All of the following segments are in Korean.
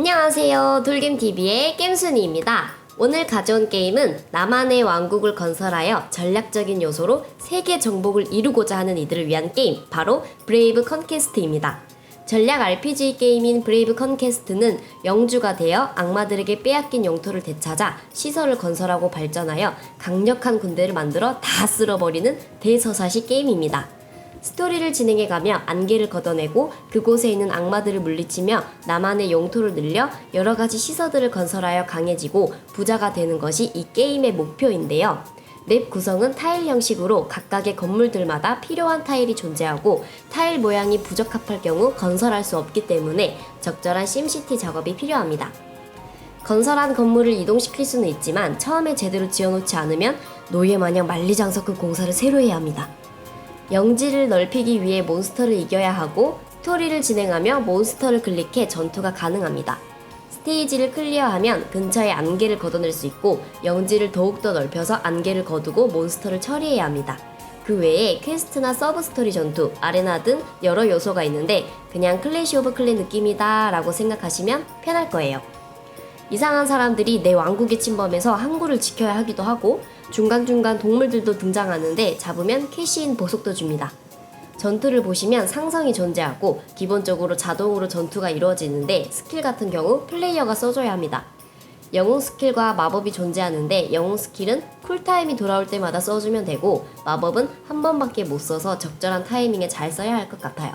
안녕하세요. 돌겜TV의 겜순이입니다. 오늘 가져온 게임은 나만의 왕국을 건설하여 전략적인 요소로 세계 정복을 이루고자 하는 이들을 위한 게임, 바로 브레이브 컨퀘스트입니다. 전략 RPG 게임인 브레이브 컨퀘스트는 영주가 되어 악마들에게 빼앗긴 영토를 되찾아 시설을 건설하고 발전하여 강력한 군대를 만들어 다 쓸어버리는 대서사시 게임입니다. 스토리를 진행해가며 안개를 걷어내고 그곳에 있는 악마들을 물리치며 나만의 영토를 늘려 여러 가지 시설들을 건설하여 강해지고 부자가 되는 것이 이 게임의 목표인데요. 맵 구성은 타일 형식으로 각각의 건물들마다 필요한 타일이 존재하고 타일 모양이 부적합할 경우 건설할 수 없기 때문에 적절한 심시티 작업이 필요합니다. 건설한 건물을 이동시킬 수는 있지만 처음에 제대로 지어놓지 않으면 노예 마냥 만리장성급 공사를 새로 해야 합니다. 영지를 넓히기 위해 몬스터를 이겨야 하고 스토리를 진행하며 몬스터를 클릭해 전투가 가능합니다. 스테이지를 클리어하면 근처에 안개를 걷어낼 수 있고 영지를 더욱더 넓혀서 안개를 거두고 몬스터를 처리해야 합니다. 그 외에 퀘스트나 서브 스토리 전투, 아레나 등 여러 요소가 있는데 그냥 클래시 오브 클랜 느낌이다 라고 생각하시면 편할 거예요. 이상한 사람들이 내 왕국에 침범해서 항구를 지켜야 하기도 하고 중간중간 동물들도 등장하는데 잡으면 캐시인 보석도 줍니다. 전투를 보시면 상성이 존재하고 기본적으로 자동으로 전투가 이루어지는데 스킬 같은 경우 플레이어가 써줘야 합니다. 영웅 스킬과 마법이 존재하는데 영웅 스킬은 쿨타임이 돌아올 때마다 써주면 되고 마법은 한 번밖에 못 써서 적절한 타이밍에 잘 써야 할 것 같아요.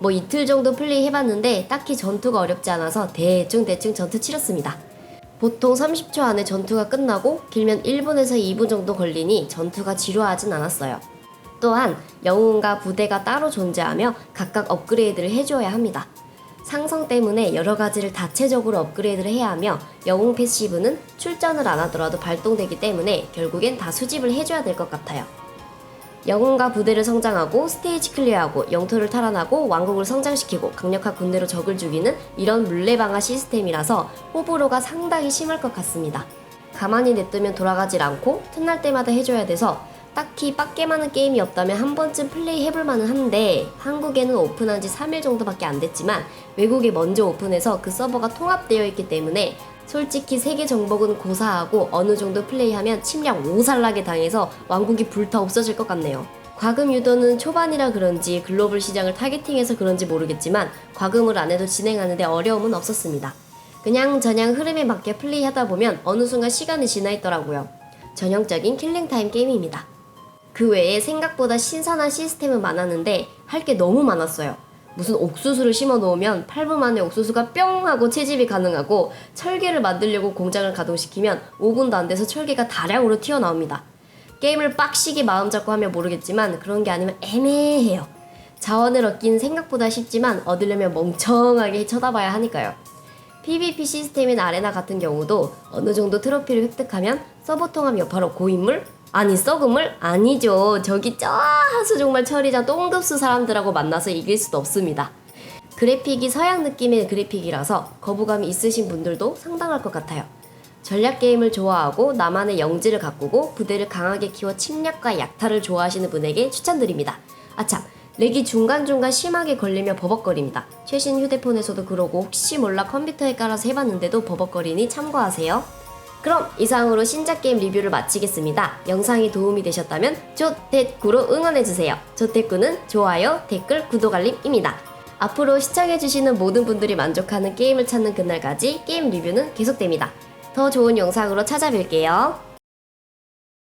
뭐 이틀 정도 플레이 해봤는데 딱히 전투가 어렵지 않아서 대충 대충 전투 치렀습니다. 보통 30초 안에 전투가 끝나고 길면 1분에서 2분 정도 걸리니 전투가 지루하진 않았어요. 또한 영웅과 부대가 따로 존재하며 각각 업그레이드를 해주어야 합니다. 상성 때문에 여러 가지를 다체적으로 업그레이드를 해야 하며 영웅 패시브는 출전을 안 하더라도 발동되기 때문에 결국엔 다 수집을 해줘야 될 것 같아요. 영웅과 부대를 성장하고 스테이지 클리어하고 영토를 탈환하고 왕국을 성장시키고 강력한 군대로 적을 죽이는 이런 물레방아 시스템이라서 호불호가 상당히 심할 것 같습니다. 가만히 냅두면 돌아가질 않고 틈날 때마다 해줘야 돼서 딱히 빡게 많은 게임이 없다면 한 번쯤 플레이 해볼 만은 한데 한국에는 오픈한 지 3일 정도밖에 안 됐지만 외국에 먼저 오픈해서 그 서버가 통합되어 있기 때문에 솔직히 세계 정복은 고사하고 어느 정도 플레이하면 침략 오살나게 당해서 왕국이 불타 없어질 것 같네요. 과금 유도는 초반이라 그런지 글로벌 시장을 타겟팅해서 그런지 모르겠지만 과금을 안 해도 진행하는데 어려움은 없었습니다. 그냥 저냥 흐름에 맞게 플레이하다 보면 어느 순간 시간이 지나 있더라고요. 전형적인 킬링타임 게임입니다. 그 외에 생각보다 신선한 시스템은 많았는데 할 게 너무 많았어요. 무슨 옥수수를 심어 놓으면 8분 만에 옥수수가 뿅 하고 채집이 가능하고 철개를 만들려고 공장을 가동시키면 5분도 안 돼서 철개가 다량으로 튀어나옵니다. 게임을 빡시게 마음 잡고 하면 모르겠지만 그런 게 아니면 애매해요. 자원을 얻긴 생각보다 쉽지만 얻으려면 멍청하게 쳐다봐야 하니까요. PVP 시스템인 아레나 같은 경우도 어느 정도 트로피를 획득하면 서버 통합 여파로 고인물? 아니 썩음을? 아니죠. 저기 저 하수 정말 처리자 똥급수 사람들하고 만나서 이길 수도 없습니다. 그래픽이 서양 느낌의 그래픽이라서 거부감이 있으신 분들도 상당할 것 같아요. 전략 게임을 좋아하고 나만의 영지를 가꾸고 부대를 강하게 키워 침략과 약탈을 좋아하시는 분에게 추천드립니다. 아참, 렉이 중간중간 심하게 걸리며 버벅거립니다. 최신 휴대폰에서도 그러고 혹시 몰라 컴퓨터에 깔아서 해봤는데도 버벅거리니 참고하세요. 그럼 이상으로 신작 게임 리뷰를 마치겠습니다. 영상이 도움이 되셨다면 조댓구로 응원해주세요. 조댓구는 좋아요, 댓글, 구독 알림입니다. 앞으로 시청해주시는 모든 분들이 만족하는 게임을 찾는 그날까지 게임 리뷰는 계속됩니다. 더 좋은 영상으로 찾아뵐게요.